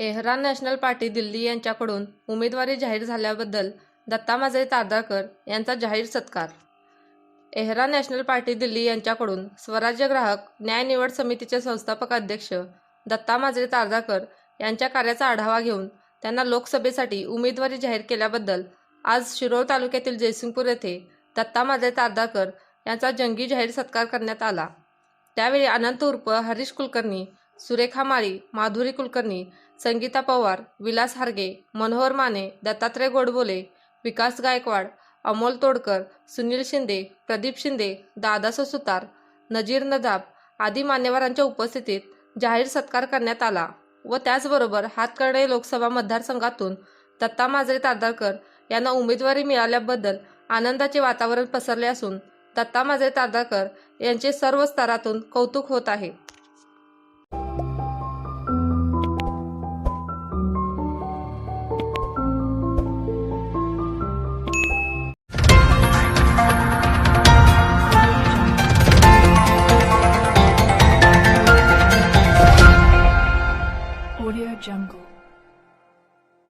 एहरान national party Delhi यांच्याकडून उमेदवारी जाहीर झाल्याबद्दल दत्ता माजरे तारदाळकर यांचा जाहीर सत्कार. एहरान नॅशनल पार्टी दिल्ली यांच्याकडून स्वराज्य ग्राहक न्याय निवड समितीचे संस्थापक अध्यक्ष दत्ता माजरे तारदाळकर यांच्या कार्याचा आढावा घेऊन त्यांना लोकसभेसाठी उमेदवारी जाहीर केल्याबद्दल आज शिरोळ तालुक्यातील जयसिंगपूर येथे दत्ता माजरे तारदाळकर यांचा जंगी जाहीर सत्कार करण्यात आला. त्यावेळी अनंत उर्फ हरीश कुलकर्णी सुरेखा माळी माधुरी कुलकर्णी संगीता पवार विलास हार्गे मनोहर माने दत्तात्रय गोडबोले विकास गायकवाड अमोल तोडकर सुनील शिंदे प्रदीप शिंदे दादा सुतार नजीर नदाब आदी मान्यवरांच्या उपस्थितीत जाहीर सत्कार करण्यात आला व त्याचबरोबर हातकर्णे लोकसभा मतदारसंघातून दत्ता माजरे तारदाळकर यांना उमेदवारी मिळाल्याबद्दल आनंदाचे वातावरण पसरले असून दत्ता माजरे तारदाळकर यांचे सर्व स्तरातून कौतुक होत आहे. jungle.